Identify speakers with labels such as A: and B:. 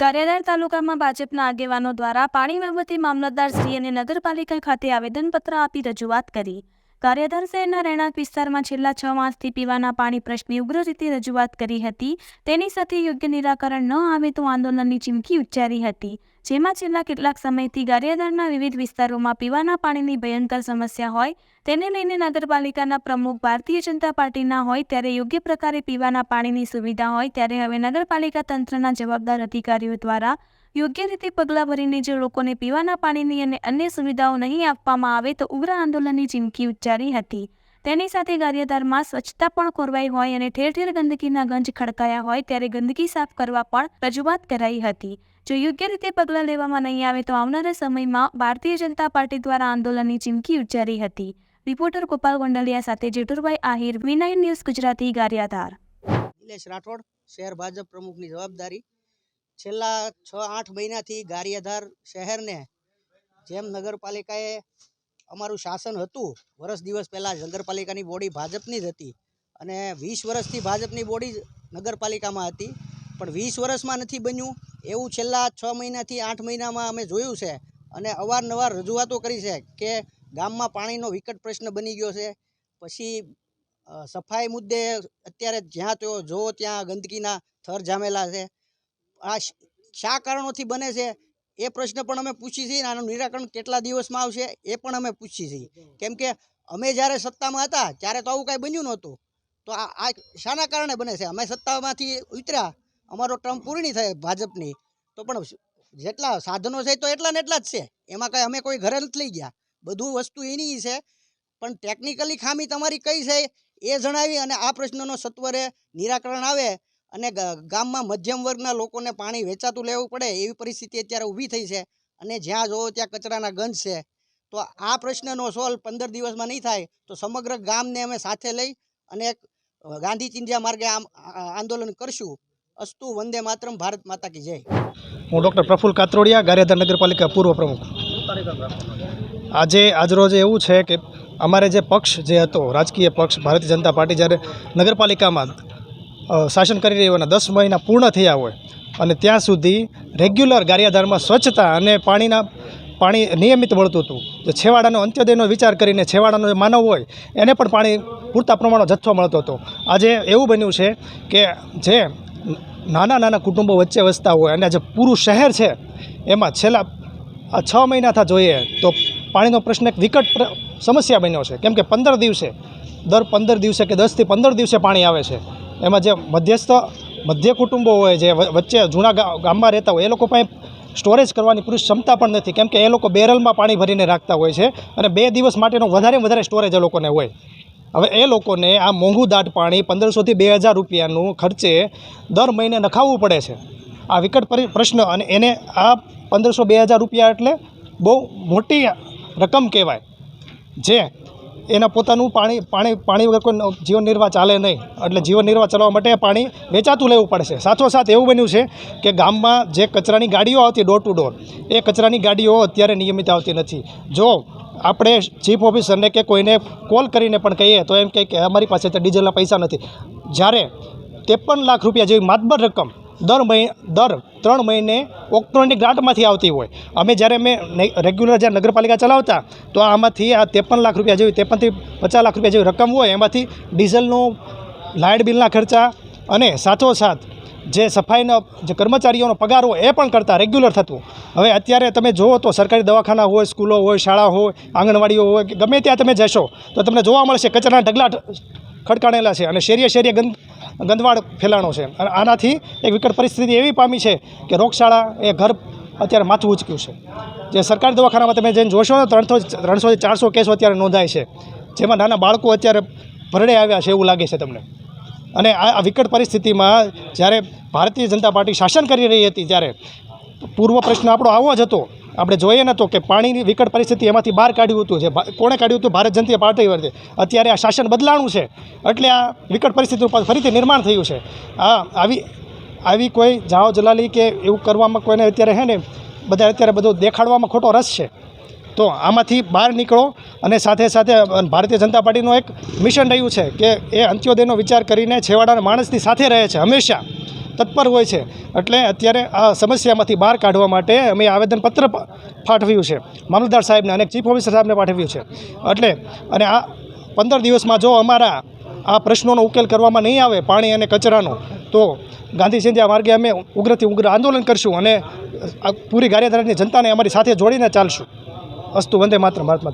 A: ગારિયાધાર તાલુકામાં ભાજપના આગેવાનો દ્વારા પાણી વહીવટી મામલતદાર શ્રી અને નગરપાલિકા ખાતે આવેદનપત્ર આપી રજૂઆત કરી. ગારિયાધાર શહેરના રહેણાંક વિસ્તારમાં છેલ્લા છ માસથી પીવાના પાણી પ્રશ્ને ઉગ્ર રીતે રજૂઆત કરી હતી. તેની સાથે યોગ્ય નિરાકરણ ન આવે તો આંદોલનની ચીમકી ઉચ્ચારી હતી. જેમાં છેલ્લા કેટલાક સમયથી ગારિયાધારના વિવિધ વિસ્તારોમાં પીવાના પાણીની ભયંકર સમસ્યા હોય, તેને લઈને નગરપાલિકાના પ્રમુખ ભારતીય જનતા પાર્ટીના હોય ત્યારે યોગ્ય પ્રકારે પીવાના પાણીની સુવિધા હોય, ત્યારે હવે નગરપાલિકા તંત્રના જવાબદાર અધિકારીઓ દ્વારા યોગ્ય રીતે પગલાં ભરીને જો લોકોને પીવાના પાણીની અને અન્ય સુવિધાઓ નહીં આપવામાં આવે તો ઉગ્ર આંદોલનની ચીમકી ઉચ્ચારી હતી. તેની સાથે ગારિયાધારમાં સ્વચ્છતા પણ ખોરવાઈ હોય અને ઠેર ઠેર ગંદકીના ગંજ ખડકાયા હોય ત્યારે ગંદકી સાફ કરવા પણ રજૂઆત કરાઈ હતી. જો યોગ્ય રીતે પગલાં લેવામાં નહીં આવે તો આવનારા સમયમાં ભારતીય જનતા પાર્ટી દ્વારા આંદોલનની ચીમકી ઉચ્ચારી હતી. રિપોર્ટર ગોપાલ ગોંડલિયા સાથે જેટુરભાઈ આહિર વિનાય ન્યૂઝ ગુજરાતી ગારિયાધાર.
B: નિલેશ રાઠોડ, શહેર ભાજપ પ્રમુખની જવાબદારી છેલ્લા છ આઠ મહિનાથી ગારિયાધાર શહેરને જેમ નગરપાલિકાએ અમારું શાસન હતું, વર્ષ દિવસ પહેલાં નગરપાલિકાની બોડી ભાજપની જ હતી અને વીસ વર્ષથી ભાજપની બોડી નગરપાલિકામાં હતી. પણ વીસ વર્ષમાં નથી બન્યું એવું છેલ્લા છ મહિનાથી આઠ મહિનામાં અમે જોયું છે અને અવારનવાર રજૂઆતો કરી છે કે ગામમાં પાણીનો વિકટ પ્રશ્ન બની ગયો છે. પછી સફાઈ મુદ્દે અત્યારે જ્યાં તો જો ત્યાં ગંદકીના થર જામેલા છે. આ શા કારણોથી બને છે? એ પ્રશ્ન પણ અમે પૂછી છીએ આનું નિરાકરણ કેટલા દિવસમાં આવશે એ પણ અમે પૂછી છીએ. કેમ કે અમે જ્યારે સત્તામાં હતા, ત્યારે તો આવું કાંઈ બન્યું નહોતું. તો આ શાના કારણે બને છે? અમે સત્તામાંથી ઉતર્યા. અમારો ટર્મ પૂર્ણ થઈ ભાજપની. તો પણ જેટલા સાધનો છે તો એટલા ને એટલા જ છે. એમાં કાંઈ અમે કોઈ ઘરે નથી લઈ ગયા. બધું વસ્તુ એની છે. પણ ટેકનિકલી ખામી તમારી કઈ છે એ જણાવી અને આ પ્રશ્નનો સત્વરે નિરાકરણ આવે અને ગામમાં મધ્યમ વર્ગના લોકોને પાણી વેચાતું લેવું પડે એવી પરિસ્થિતિ અત્યારે ઊભી થઈ છે અને જ્યાં જોવો ત્યાં કચરાના ગંજ છે. તો આ પ્રશ્નનો સોલ્વ પંદર દિવસમાં નહીં થાય તો સમગ્ર ગામને અમે સાથે લઈ અને એક ગાંધી ચિંધ્યા માર્ગે આમ આંદોલન કરશું. અસ્તુ વંદે માતરમ, ભારત માતા કી જય.
C: હું ડૉક્ટર પ્રફુલ્લ કાત્રોડિયા ગારેધર નગરપાલિકા પૂર્વ પ્રમુખ. આજે આજરોજ એવું છે કે અમારે જે પક્ષ જે હતો, રાજકીય પક્ષ, ભારતીય જનતા પાર્ટી જ્યારે નગરપાલિકામાં શાસન કરી રહ્યું અને દસ મહિના પૂર્ણ થયા હોય અને ત્યાં સુધી રેગ્યુલર ગારિયાધારમાં સ્વચ્છતા અને પાણીના, પાણી નિયમિત મળતું હતું. જે છેવાડાનો, અંત્યોદયનો વિચાર કરીને છેવાડાનો જે માનવ હોય, એને પણ પાણી પૂરતા પ્રમાણમાં જથ્થો મળતો હતો. આજે એવું બન્યું છે કે જે નાના નાના કુટુંબો વચ્ચે વસતા હોય અને જે પૂરું શહેર છે, એમાં છેલ્લા આ છ મહિનાથી જોઈએ તો પાણીનો પ્રશ્ન એક વિકટ સમસ્યા બન્યો છે. કેમ કે પંદર દિવસે, દર પંદર દિવસે કે દસથી પંદર દિવસે પાણી આવે છે. એમાં જે મધ્યસ્થ, મધ્ય કુટુંબો હોય જે વચ્ચે જૂના ગામમાં રહેતા હોય, એ લોકો પાસે સ્ટોરેજ કરવાની પૂરી ક્ષમતા પણ નથી. કેમ કે એ લોકો બેરલમાં પાણી ભરીને રાખતા હોય છે અને બે દિવસ માટેનો વધારે વધારે સ્ટોરેજ એ લોકોને હોય. હવે એ લોકોને આ મોંઘું દાટ પાણી પંદરસોથી બે હજાર રૂપિયાનું ખર્ચે દર મહિને નખાવવું પડે છે. આ વિકટ પરી, પ્રશ્ન અને એને આ પંદરસો બે હજાર રૂપિયા એટલે બહુ મોટી રકમ કહેવાય. જે એના પોતાનું પાણી પાણી પાણી વગર કોઈ જીવન નિર્વાહ ચાલે નહીં. એટલે જીવન નિર્વાહ ચલાવવા માટે પાણી વેચાતું લેવું પડશે. સાથોસાથ એવું બન્યું છે કે ગામમાં જે કચરાની ગાડીઓ આવતી ડોર ટુ ડોર એ કચરાની ગાડીઓ અત્યારે નિયમિત આવતી નથી. જો આપણે ચીફ ઓફિસરને કે કોઈને કોલ કરીને પણ કહીએ, તો એમ કહે કે અમારી પાસે તો ડીઝલના પૈસા નથી. જ્યારે ત્રેપન લાખ રૂપિયા જેવી માતબર રકમ દર મહિ, દર ત્રણ મહિને ઓક્ટ્રોનની ગ્રાન્ટમાંથી આવતી હોય. અમે જ્યારે અમે રેગ્યુલર જ્યારે નગરપાલિકા ચલાવતા, તો આમાંથી આ ત્રેપન લાખ રૂપિયા જેવી, ત્રેપનથી પચાસ લાખ રૂપિયા જેવી રકમ હોય, એમાંથી ડીઝલનું લાઇટ બિલના ખર્ચા અને સાથોસાથ જે સફાઈના, જે કર્મચારીઓનો પગાર હોય, એ પણ કરતા રેગ્યુલર થતું. હવે અત્યારે તમે જુઓ તો સરકારી દવાખાના હોય, સ્કૂલો હોય, શાળા હોય, આંગણવાડીઓ હોય કે ગમે ત્યાં તમે જશો, તો તમને જોવા મળશે, કચરાના ઢગલા ખડકાણેલા છે અને શેરીએ શેરીએ ગંદ ગંદવાડ ફેલાણો છે. અને આનાથી એક વિકટ પરિસ્થિતિ એવી પામી છે કે રોગશાળા એ ઘર અત્યારે માથું ઉચક્યું છે. જે સરકારી દવાખાનામાં તમે જઈને જોશો ને ત્રણસો ત્રણસોથી ચારસો કેસો અત્યારે નોંધાય છે. જેમાં નાના બાળકો અત્યારે ભરડે આવ્યા છે એવું લાગે છે તમને. અને આ વિકટ પરિસ્થિતિમાં જ્યારે ભારતીય જનતા પાર્ટી શાસન કરી રહી હતી ત્યારે પૂર્વ પ્રશ્ન આપણો આવો જ હતો આપણે જોઈએ ને તો કે પાણીની વિકટ પરિસ્થિતિ એમાંથી બહાર કાઢ્યું હતું, જે કોણે કાઢ્યું હતું? ભારત જનતા પાર્ટી વચ્ચે અત્યારે આ શાસન બદલાણું છે. એટલે આ વિકટ પરિસ્થિતિનું ઉપર ફરીથી નિર્માણ થયું છે. આ આવી આવી કોઈ જાઓ જલાલી કે એવું કરવામાં કોઈને અત્યારે હે ને, બધા અત્યારે બધું દેખાડવામાં ખોટો રસ છે. તો આમાંથી બહાર નીકળો અને સાથે સાથે ભારતીય જનતા પાર્ટીનું એક મિશન રહ્યું છે કે એ અંત્યોદયનો વિચાર કરીને છેવાડાના માણસની સાથે રહે છે હંમેશા. તત્પર હોય છે. એટલે અત્યારે આ સમસ્યામાંથી બહાર કાઢવા માટે અમે આવેદનપત્ર પાઠવ્યું છે. મામલતદાર સાહેબને અને ચીફ ઓફિસર સાહેબને પાઠવ્યું છે. એટલે, અને આ પંદર દિવસમાં જો અમારા આ પ્રશ્નોનો ઉકેલ કરવામાં નહીં આવે, પાણી અને કચરાનો, તો ગાંધી સિંધિયા માર્ગે અમે ઉગ્રથી ઉગ્ર આંદોલન કરશું અને પૂરી ગારિયાધારની જનતાને અમારી સાથે જોડીને ચાલશું. અસ્તુ વંદે માત્ર ભારત માતા